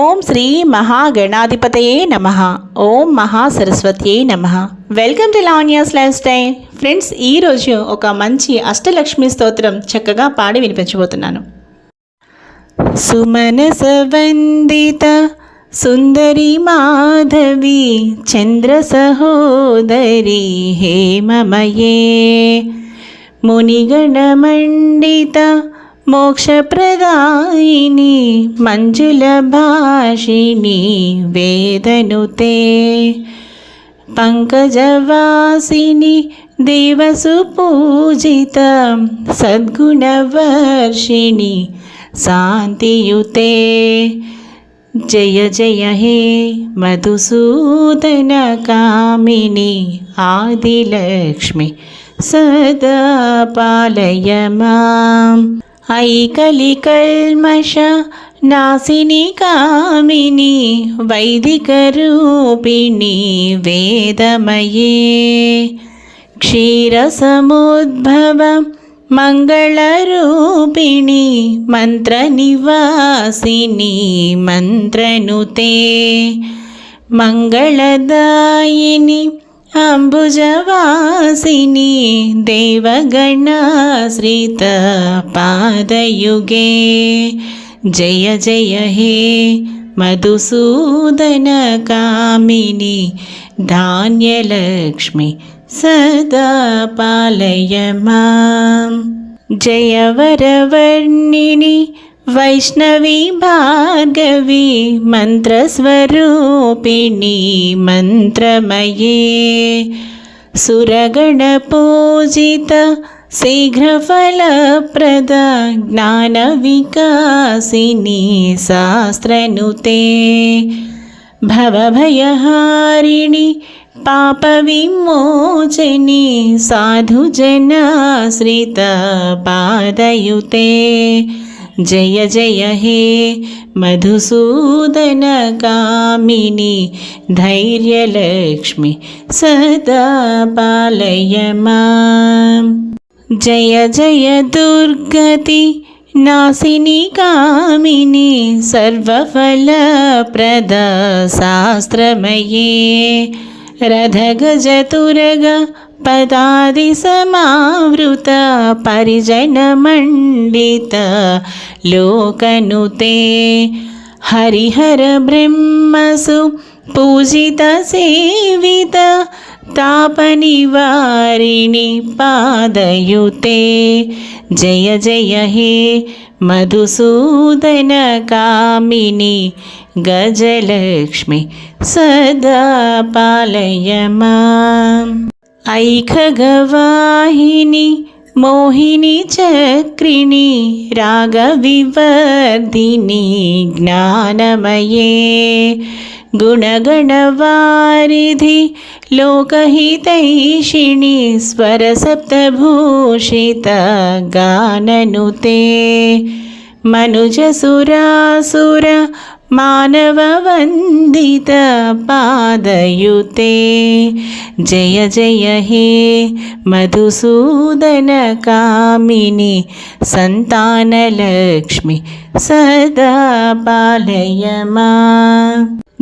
ఓం శ్రీ మహాగణాధిపతయే నమ. ఓం మహాసరస్వత్యే నమ. Welcome to Lavanya's lifestyle. Friends ఈరోజు ఒక మంచి అష్టలక్ష్మి స్తోత్రం చక్కగా పాడి వినిపించబోతున్నాను. సుమనస వందిత సుందరి మాధవి చంద్ర సహోదరి హేమమయే మునిగణమండిత मोक्षप्रदायिनि मञ्जुलभाषिणि वेदनुते पङ्कजवासिनि दिवसुपूजितं सद्गुणवर्षिणि शान्तियुते। जय जय हे मधुसूदनकामिनि आदिलक्ष्मि सदा पालय माम्। ऐकलिकल्मष नासिनि कामिनि वैदिकरूपिणि वेदमये। क्षीरसमुद्भव मङ्गलरूपिणि मन्त्रनिवासिनि मन्त्रनुते। मङ्गलदायिनि अम्बुजवासिनी देवगणाश्रितपादयुगे जय जय हे मधुसूदनकामिनि धान्यलक्ष्मि सदा पालय मां जय वरवर्णिनि ధాన్యలక్ష్మి సదా పాలయ మాం జయవరవర్ణిని వైష్ణవి భార్గవి మంత్రస్వరూపిణి మంత్రమయే సురగణపూజిత శీఘ్రఫలప్రద जय जय हे मधुसूदनकामिनि धैर्यलक्ष्मि सदा पालय माम् जय जय दुर्गति नासिनि कामिनि सर्वफलप्रदा शास्त्रमये रधगजतुर्ग పదాది సమావృత పరిజనమండిత లోకనుతే హరిహర బ్రహ్మసు పూజిత సేవిత तापनिवारिणि पादयुते जय जय हे मधुसूदनकामिनि गजलक्ष्मि सदा पालय माम् ऐखगवाहिनि मोहिनिचक्रिणि रागविवर्धिनि ज्ञानमये। गुणगणवारिधि लोकहितैषिणि स्वरसप्तभूषितगाननुते मनुजसुरासुर मानववन्दितपादयुते जय जय हे मधुसूदनकामिनि सन्तानलक्ष्मि सदा पालय मा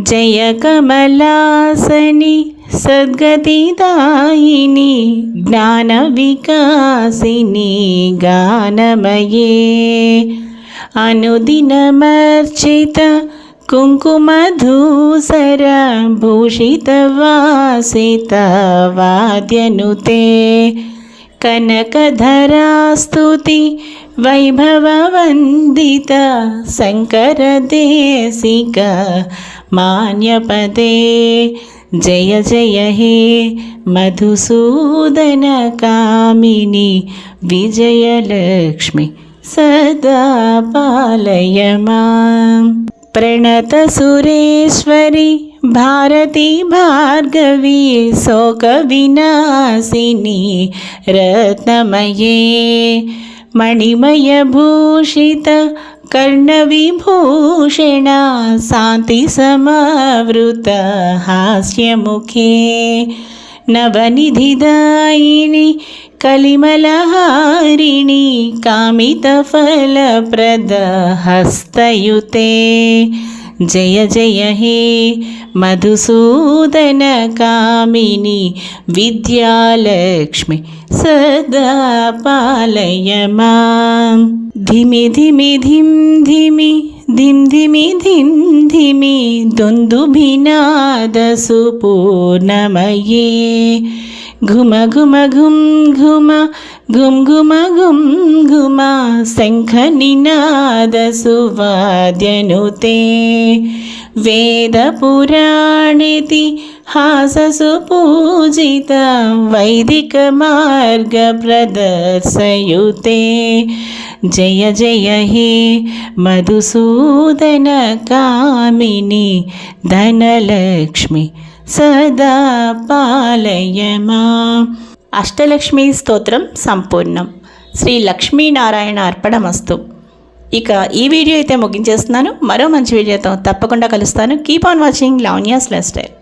जय कमलासनि सद्गतिदायिनि ज्ञानविकासिनि गानमये। अनुदिनमर्चित कुङ्कुमधूसर भूषितवासितवाद्यनुते कनकधरास्तुति शंकर शङ्करदेशिक मान्यपदे। जय जय हे मधुसूदनकामिनि विजयलक्ष्मि। सदा पालय माम् प्रणतसुरेश्वरि भारती भार्गवी शोकविनाशिनी रत्नमये मणिमयभूषित कर्णविभूषिणा शान्तिसमावृत हास्यमुखे नवनिधिदायिनि कलिमलहारिणि कामितफलप्रदहस्तयुते जय जय हे मधुसूदनकामिनि विद्यालक्ष्मि सदा पालय मां धिमि धिमि धिं धिमि धिं धिमि धिं धिमि दुन्दुभिनादसुपूर्णमये घुम घुम घुम घुम घुम घुम घुम घुमा शङ्खनिनादसुवाद्यनुते वेदपुराणिति हासुपूजिता वैदिकमार्गप्रदर्शयुते जय जय हे मधुसूदनकामिनि धनलक्ष्मि సదా పాలయమా అష్టలక్ష్మి స్తోత్రం సంపూర్ణం. శ్రీ లక్ష్మీనారాయణ అర్పణమస్తు. ఇక ఈ వీడియో అయితే ముగించేస్తున్నాను. మరో మంచి వీడియోతో తప్పకుండా కలుస్తాను. Keep on watching Lavanya's lifestyle